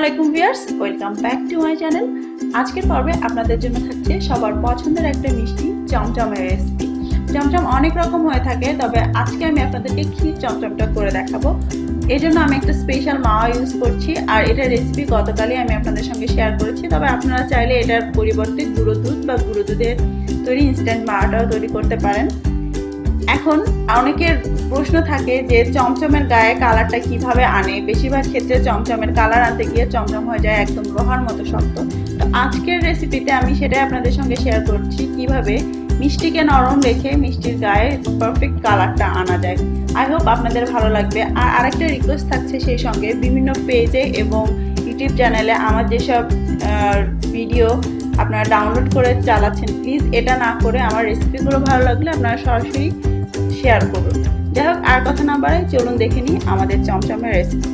আলাইকুম viewers, welcome back to my channel. আজকের পর্বে আপনাদের জন্য থাকছে সবার পছন্দের একটা মিষ্টি চমচমের রেসিপি চমচম অনেক রকম হয়ে থাকে, তবে আজকে আমি আপনাদেরকে ক্ষীর চমচমটা করে দেখাবো। এই জন্য আমি একটা স্পেশাল মাওয়া ইউজ করছি, আর এটার রেসিপি গতকালই আমি আপনাদের সঙ্গে শেয়ার করেছি। তবে আপনারা চাইলে এটার পরিবর্তে গুঁড়ো দুধ বা গুঁড়ো দুধের তৈরি ইনস্ট্যান্ট মাওয়াটাও তৈরি করতে পারেন। এখন অনেকের প্রশ্ন থাকে যে চমচমের গায়ে কালারটা কীভাবে আনে? বেশিরভাগ ক্ষেত্রে চমচমের কালার আনতে গিয়ে চমচম হয়ে যায় একদম লোহার মতো শক্ত। তো আজকের রেসিপিতে আমি সেটাই আপনাদের সঙ্গে শেয়ার করছি কীভাবে মিষ্টিকে নরম রেখে মিষ্টির গায়ে পারফেক্ট কালারটা আনা যায়। আই হোপ আপনাদের ভালো লাগবে। আর আরেকটা রিকোয়েস্ট থাকছে সেই সঙ্গে বিভিন্ন পেজে এবং ইউটিউব চ্যানেলে আমার যেসব ভিডিও আপনারা ডাউনলোড করে চালাচ্ছেন প্লিজ এটা না করে আমার রেসিপিগুলো ভালো লাগলে আপনারা সরাসরি শেয়ার করুন। যাই হোক, আর কথা না বাড়াই চলুন দেখে নিই আমাদের চমচমের রেসিপি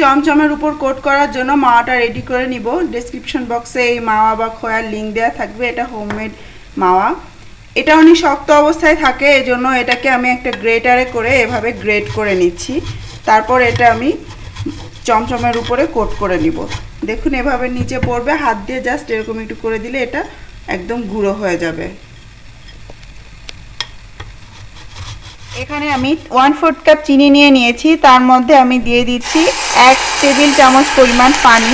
চমচমের উপর কোট করার জন্য মাওয়াটা রেডি করে নিব। ডেসক্রিপশন বক্সে এই মাওয়া বা খোয়ার লিঙ্ক দেওয়া থাকবে। এটা হোমমেড মাওয়া। এটা অনেক শক্ত অবস্থায় থাকে, এজন্য এটাকে আমি একটা গ্রেটারে করে এভাবে গ্রেট করে নিচ্ছি। তারপর এটা আমি চমচমের উপরে কোট করে নিব। দেখুন, এভাবে নিচে পড়বে। হাত দিয়ে জাস্ট এরকম একটু করে দিলে এটা একদম গুঁড়ো হয়ে যাবে। এখানে আমি ওয়ান ফোর্থ কাপ চিনি নিয়ে নিয়েছি, তার মধ্যে আমি দিয়ে দিচ্ছি এক টেবিল চামচ পরিমাণ পানি,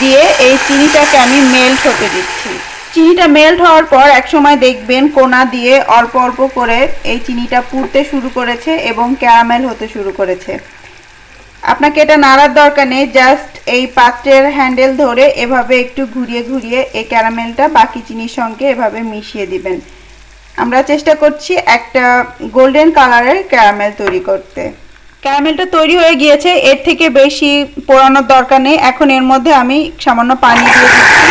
দিয়ে এই চিনিটাকে আমি মেল্ট হতে দিচ্ছি। চিনিটা মেল্ট হওয়ার পর একসময় দেখবেন কোনা দিয়ে অল্প অল্প করে এই চিনিটা পুড়তে শুরু করেছে এবং ক্যারামেল হতে শুরু করেছে। আপনাকে এটা নাড়ার দরকার নেই জাস্ট এই পাত্রের হ্যান্ডেল ধরে এভাবে একটু ঘুরিয়ে ঘুরিয়ে এই ক্যারামেলটা বাকি চিনির সঙ্গে এভাবে মিশিয়ে দিবেন। আমরা চেষ্টা করছি একটা গোল্ডেন কালারের ক্যারামেল তৈরি করতে। ক্যারামেলটা তৈরি হয়ে গিয়েছে, এর থেকে বেশি পোড়ানোর দরকার নেই। এখন এর মধ্যে আমি সামান্য পানি দিয়ে দিচ্ছি।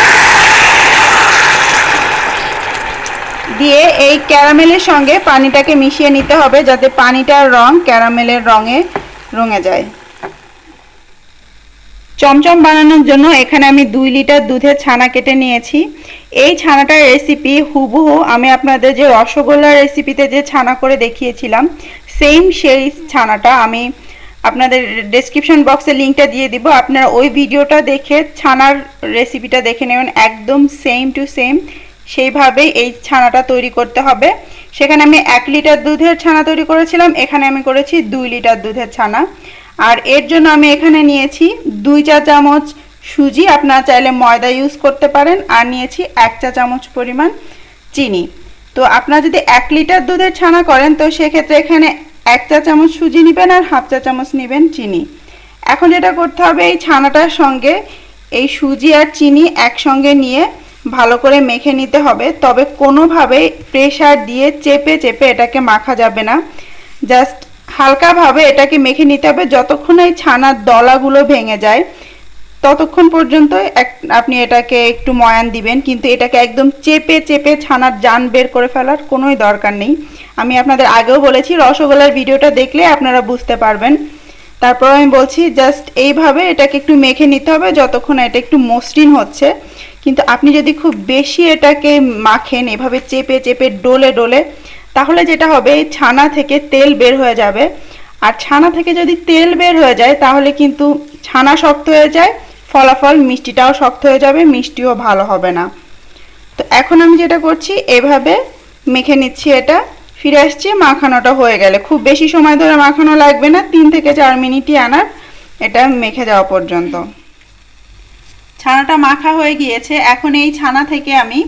দিয়ে এই ক্যারামেলের সঙ্গে পানিটাকে মিশিয়ে নিতে হবে যাতে পানিটার রং ক্যারামেলের রঙে রঙে যায়। চমচম বানানোর জন্য এখানে আমি দুই লিটার দুধের ছানা কেটে নিয়েছি। এই ছানাটার রেসিপি হুবহু আমি আপনাদের যে রসগোল্লার রেসিপিতে যে ছানা করে দেখিয়েছিলাম সেম সেই ছানাটা আমি আপনাদের ডেসক্রিপশন বক্সে লিঙ্কটা দিয়ে দিব। আপনারা ওই ভিডিওটা দেখে ছানার রেসিপিটা দেখে নেবেন, একদম সেম টু সেম সেইভাবেই এই ছানাটা তৈরি করতে হবে। সেখানে আমি এক লিটার দুধের ছানা তৈরি করেছিলাম, এখানে আমি করেছি দুই লিটার দুধের ছানা। আর এর জন্য আমি এখানে নিয়েছি দুই চা চামচ সুজি, আপনারা চাইলে ময়দা ইউজ করতে পারেন, আর নিয়েছি এক চা চামচ পরিমাণ চিনি। তো আপনারা যদি এক লিটার দুধের ছানা করেন, তো সেক্ষেত্রে এখানে এক চা চামচ সুজি নেবেন আর হাফ চা চামচ নেবেন চিনি। এখন যেটা করতে হবে, এই ছানাটার সঙ্গে এই সুজি আর চিনি একসঙ্গে নিয়ে ভালো করে মেখে নিতে হবে। তবে কোনোভাবে প্রেশার দিয়ে চেপে চেপে এটাকে মাখা যাবে না। জাস্ট হালকাভাবে এটাকে মেখে নিতে হবে। যতক্ষণ এই ছানার দলাগুলো ভেঙে যায়, ততক্ষণ পর্যন্ত আপনি এটাকে একটু ময়ান দিবেন। কিন্তু এটাকে একদম চেপে চেপে ছানার জান বের করে ফেলার কোনোই দরকার নেই। আমি আপনাদের আগেও বলেছি, রসগোল্লার ভিডিওটা দেখলে আপনারা বুঝতে পারবেন। তারপর আমি বলছি জাস্ট এইভাবে এটাকে একটু মেখে নিতে হবে, যতক্ষণ এটা একটু মসৃণ হচ্ছে। কিন্তু আপনি যদি খুব বেশি এটাকে মাখেন, এভাবে চেপে চেপে, ডোলে ডোলে তাহলে যেটা হবে ছানা থেকে তেল বের হয়ে যাবে। আর ছানা থেকে যদি তেল বের হয়ে যায়, তাহলে কিন্তু ছানা শক্ত হয়ে যায়, ফলাফল মিষ্টিটাও শক্ত হয়ে যাবে, মিষ্টিও ভালো হবে না। তো এখন আমি যেটা করছি, এভাবে মেখে নিচ্ছি এটা। ফিরে আসছি, মাখানোটা হয়ে গেলে। খুব বেশি সময় ধরে মাখানো লাগবে না, তিন থেকে চার মিনিটই আনার এটা মেখে যাওয়া পর্যন্ত। ছানাটা মাখা হয়ে গিয়েছে। এখন এই ছানা থেকে আমি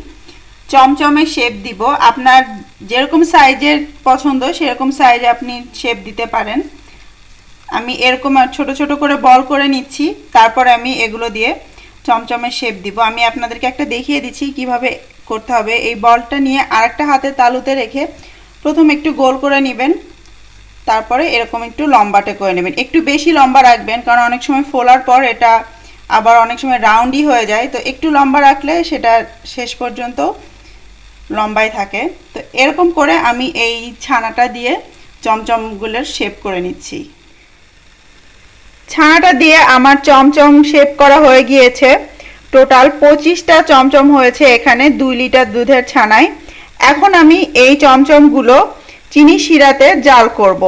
চমচমে শেপ দিব। আপনার যেরকম সাইজের পছন্দ, সেরকম সাইজে আপনি শেপ দিতে পারেন। আমি এরকম ছোট ছোট করে বল করে নিচ্ছি, তারপর আমি এগুলো দিয়ে চমচমের শেপ দিব। আমি আপনাদেরকে একটা দেখিয়ে দিচ্ছি কীভাবে করতে হবে। এই বলটা নিয়ে আরেকটা হাতে তালুতে রেখে প্রথম একটু গোল করে নেবেন, তারপরে এরকম একটু লম্বাটে করে নেবেন। একটু বেশি লম্বা রাখবেন, কারণ অনেক সময় ফোলার পর এটা আবার অনেক সময় রাউন্ডই হয়ে যায়। তো একটু লম্বা রাখলে সেটা শেষ পর্যন্ত লম্বাই থাকে। তো এরকম করে আমি এই ছানাটা দিয়ে চমচমগুলোর শেপ করে নিচ্ছি। ছানাটা দিয়ে আমার চমচম শেপ করা হয়ে গিয়েছে। টোটাল পঁচিশটা চমচম হয়েছে এখানে দুই লিটার দুধের ছানায়। এখন আমি এই চমচমগুলো চিনি শিরাতে জাল করব।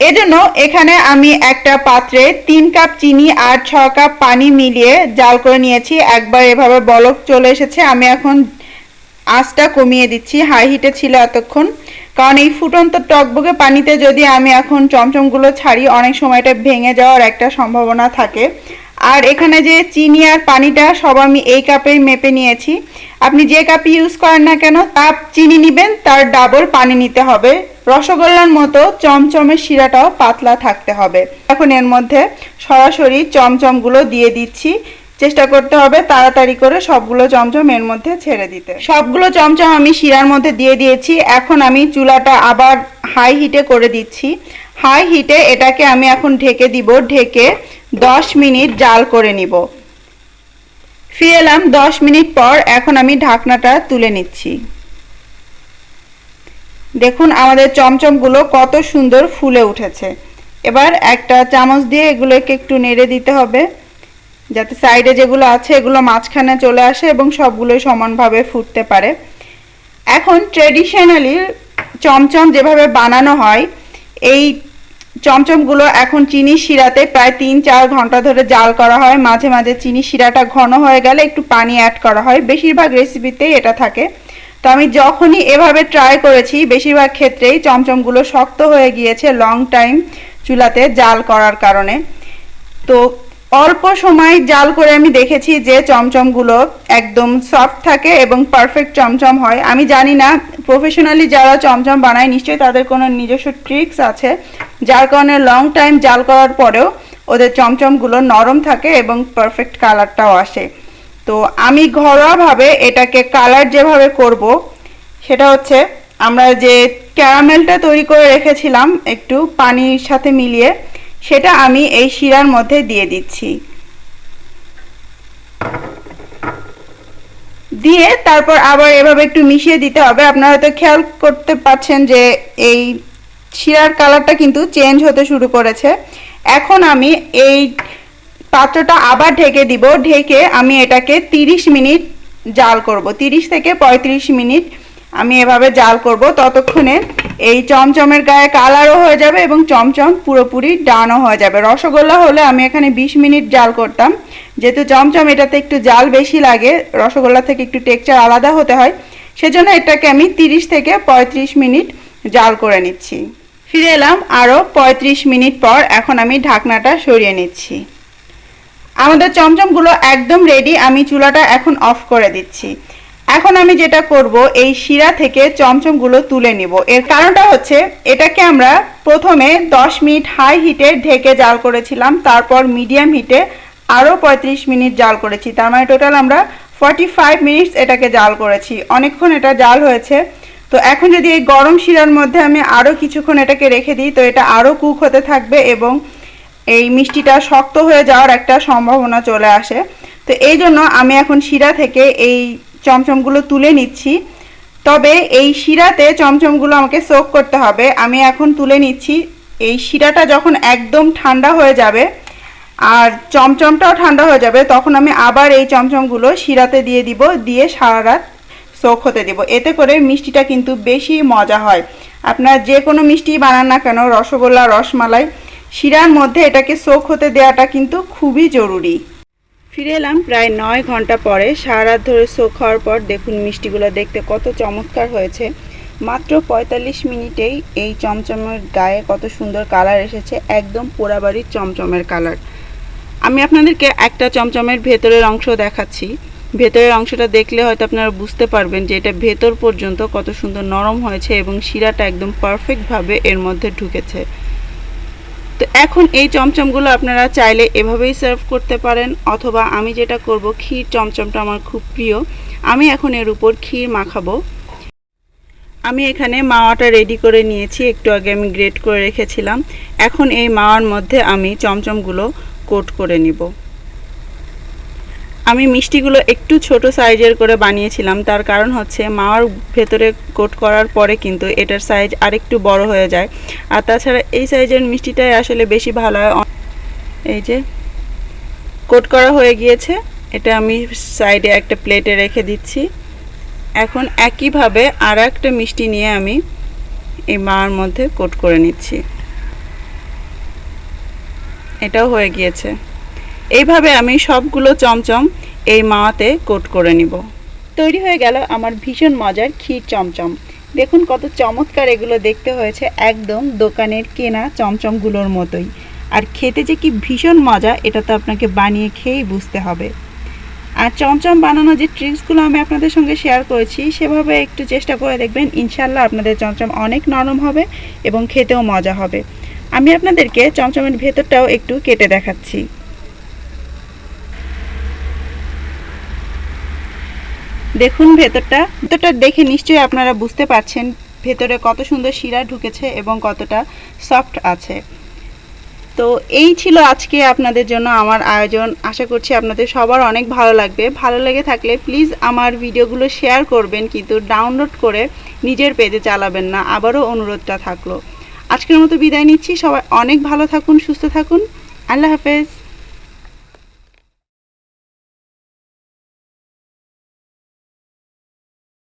এজন্য এখানে আমি একটা পাত্রে তিন কাপ চিনি আর ছ কাপ পানি মিলিয়ে জাল করে নিয়েছি। একবার এভাবে বলক চলে এসেছে। আমি এখন আঁচটা কমিয়ে দিচ্ছি। হাই হিটে ছিল এতক্ষণ। কারণ এই ফুটন্ত টকবগে পানিতে যদি আমি এখন চমচমগুলো ছাড়ি, অনেক সময় এটা ভেঙে যাওয়ার একটা সম্ভাবনা থাকে। আর এখানে যে চিনি আর পানিটা সব আমি এই কাপেই মেপে নিয়েছি। আপনি যে কাপ ইউজ করেন না কেন কাপ চিনি নেবেন, তার ডাবল পানি নিতে হবে। রসগোল্লার মতো চমচমের শিরাটাও পাতলা থাকতে হবে। এখন এর মধ্যে সরাসরি চমচমগুলো দিয়ে দিচ্ছি। চেষ্টা করতে হবে তাড়াতাড়ি করে সবগুলো চমচম এর মধ্যে ছেড়ে দিতে। সবগুলো চমচম আমি শিরার মধ্যে দিয়ে দিয়েছি। এখন আমি চুলাটা আবার হাই হিটে করে দিচ্ছি। হাই হিটে এটাকে আমি এখন ঢেকে দিব, ঢেকে দশ মিনিট জাল করে নিব। ফিরে এলাম দশ মিনিট পর, এখন আমি ঢাকনাটা তুলে নিচ্ছি। দেখুন আমাদের চমচমগুলো কত সুন্দর ফুলে উঠেছে। এবার একটা চামচ দিয়ে এগুলোকে একটু নেড়ে দিতে হবে। যাতে সাইডে যেগুলো আছে, এগুলো মাঝখানে চলে আসে এবং সবগুলোই সমানভাবে ফুটতে পারে। এখন ট্রেডিশনালি চমচম যেভাবে বানানো হয়, এই চমচমগুলো এখন চিনি শিরাতে প্রায় তিন চার ঘণ্টা ধরে জাল করা হয়। মাঝে মাঝে চিনি শিরাটা ঘন হয়ে গেলে একটু পানি অ্যাড করা হয়। বেশিরভাগ রেসিপিতেই এটা থাকে। তো আমি যখনই এভাবে ট্রাই করেছি, বেশিরভাগ ক্ষেত্রেই চমচমগুলো শক্ত হয়ে গিয়েছে লং টাইম চুলাতে জাল করার কারণে। তো অল্প সময় জাল করে আমি দেখেছি যে চমচমগুলো একদম সফট থাকে এবং পারফেক্ট চমচম হয়। আমি জানি না প্রফেশনালি যারা চমচম বানায় নিশ্চয়ই তাদের কোনো নিজস্ব ট্রিক্স আছে। যার কারণে লং টাইম জাল করার পরেও ওদের চমচমগুলো নরম থাকে এবং পারফেক্ট কালারটাও আসে। তো আমি ঘরোয়াভাবে এটাকে কালার যেভাবে করব, সেটা হচ্ছে আমরা যে ক্যারামেলটা তৈরি করে রেখেছিলাম একটু পানির সাথে মিলিয়ে, সেটা আমি এই শিরার মধ্যে দিয়ে দিচ্ছি। দিয়ে তারপর আবার এভাবে একটু মিশিয়ে দিতে হবে। আপনারা হয়তো খেয়াল করতে পারছেন যে এই শিরার কালারটা কিন্তু চেঞ্জ হতে শুরু করেছে। এখন আমি এই পাত্রটা আবার ঢেকে দিব। ঢেকে আমি এটাকে 30 মিনিট জাল করব। 30 থেকে 35 মিনিট আমি এভাবে জাল করব। ততক্ষণে এই চমচমের গায়ে কালারও হয়ে যাবে এবং চমচম পুরোপুরি ডানও হয়ে যাবে। রসগোল্লা হলে আমি এখানে 20 মিনিট জাল করতাম। যেহেতু চমচম এটাতে একটু জাল বেশি লাগে, রসগোল্লা থেকে একটু টেক্সচার আলাদা হতে হয়, সেজন্য এটাকে আমি 30 থেকে 35 মিনিট জাল করে নিচ্ছি। ফিরে এলাম আরও 35 মিনিট পর। এখন আমি ঢাকনাটা সরিয়ে নিচ্ছি। আমাদের চমচমগুলো একদম রেডি আমি চুলাটা এখন অফ করে দিচ্ছি। এখন আমি যেটা করব, এই শিরা থেকে চমচমগুলো তুলে নিব। এর কারণটা হচ্ছে, এটাকে আমরা প্রথমে 10 মিনিট হাই হিটে ঢেকে জাল করেছিলাম, তারপর মিডিয়াম হিটে আরও 35 মিনিট জাল করেছি। তার মানে টোটাল আমরা 45 মিনিটস এটাকে জাল করেছি। অনেকক্ষণ এটা জাল হয়েছে। তো এখন যদি এই গরম শিরার মধ্যে আমি আরও কিছুক্ষণ এটাকে রেখে দিই, তো এটা আরও কুক হতে থাকবে এবং এই মিষ্টিটা শক্ত হয়ে যাওয়ার একটা সম্ভাবনা চলে আসে। তো এই জন্য আমি এখন শিরা থেকে এই চমচমগুলো তুলে নিচ্ছি। তবে এই শিরাতে চমচমগুলো আমাকে সোক করতে হবে। আমি এখন তুলে নিচ্ছি। এই শিরাটা যখন একদম ঠান্ডা হয়ে যাবে আর চমচমটাও ঠান্ডা হয়ে যাবে, তখন আমি আবার এই চমচমগুলো শিরাতে দিয়ে দিব, দিয়ে সারা রাত সোক হতে দেব। এতে করে মিষ্টিটা কিন্তু বেশি মজা হয়। আপনার যে কোনো মিষ্টি বানান না কেন, রসগোল্লা, রসমালাই শিরার মধ্যে এটাকে সোক হতে দেওয়াটা কিন্তু খুবই জরুরি। ফিরে এলাম প্রায় নয় ঘণ্টা পরে। সারা ধরে সোক হওয়ার পর দেখুন মিষ্টিগুলো দেখতে কত চমৎকার হয়েছে। মাত্র পঁয়তাল্লিশ মিনিটেই এই চমচমের গায়ে কত সুন্দর কালার এসেছে, একদম পোড়াবাড়ির চমচমের কালার আমি আপনাদেরকে একটা চমচমের ভেতরের অংশ দেখাচ্ছি। ভেতরের অংশটা দেখলে হয়তো আপনারা বুঝতে পারবেন যে এটা ভেতর পর্যন্ত কত সুন্দর নরম হয়েছে এবং শিরাটা একদম পারফেক্টভাবে এর মধ্যে ঢুকেছে। তো এখন এই চমচমগুলো আপনারা চাইলে এভাবেই সার্ভ করতে পারেন, অথবা আমি যেটা করব, ক্ষীর চমচমটা আমার খুব প্রিয়। আমি এখন এর উপর ক্ষীর মাখাবো। আমি এখানে মাওয়াটা রেডি করে নিয়েছি, একটু আগে আমি গ্রেট করে রেখেছিলাম। এখন এই মাওয়ার মধ্যে আমি চমচমগুলো কোট করে নিব। আমি মিষ্টিগুলো একটু ছোট সাইজের করে বানিয়েছিলাম। তার কারণ হচ্ছে মাওয়ার ভেতরে কোট করার পরে কিন্তু এটার সাইজ আরেকটু বড় হয়ে যায়। আর তাছাড়া এই সাইজের মিষ্টিটাই আসলে বেশি ভালো হয়। এই যে, কোট করা হয়ে গিয়েছে। এটা আমি সাইডে একটা প্লেটে রেখে দিচ্ছি। এখন একইভাবে আর একটা মিষ্টি নিয়ে আমি এই মাওয়ার মধ্যে কোট করে নিচ্ছি। এটাও হয়ে গিয়েছে। এইভাবে আমি সবগুলো চমচম এই মাওয়াতে কোট করে নিব। তৈরি হয়ে গেল আমার ভীষণ মজার ক্ষীর চমচম। দেখুন কত চমৎকার এগুলো দেখতে হয়েছে একদম দোকানের কেনা চমচমগুলোর মতোই। আর খেতে যে কি ভীষণ মজা, এটা তো আপনাকে বানিয়ে খেয়েই বুঝতে হবে। আর চমচম বানানো যে ট্রিক্সগুলো আমি আপনাদের সঙ্গে শেয়ার করেছি, সেভাবে একটু চেষ্টা করে দেখবেন ইনশাল্লাহ আপনাদের চমচম অনেক নরম হবে এবং খেতেও মজা হবে। আমি আপনাদেরকে চমচমের ভেতরটাও একটু কেটে দেখাচ্ছি। দেখুন ভেতরটা। ভেতরটা দেখে নিশ্চয়ই আপনারা বুঝতে পারছেন ভেতরে কত সুন্দর শিরা ঢুকেছে এবং কতটা সফট আছে। তো এই ছিল আজকে আপনাদের জন্য আমার আয়োজন। আশা করছি আপনাদের সবার অনেক ভালো লাগবে। ভালো লেগে থাকলে প্লিজ আমার ভিডিওগুলো শেয়ার করবেন, কিন্তু ডাউনলোড করে নিজের পেজে চালাবেন না। আবারও অনুরোধটা থাকল। আজকের মতো বিদায় নিচ্ছি। সবাই অনেক ভালো থাকুন, সুস্থ থাকুন। আল্লাহ হাফেজ।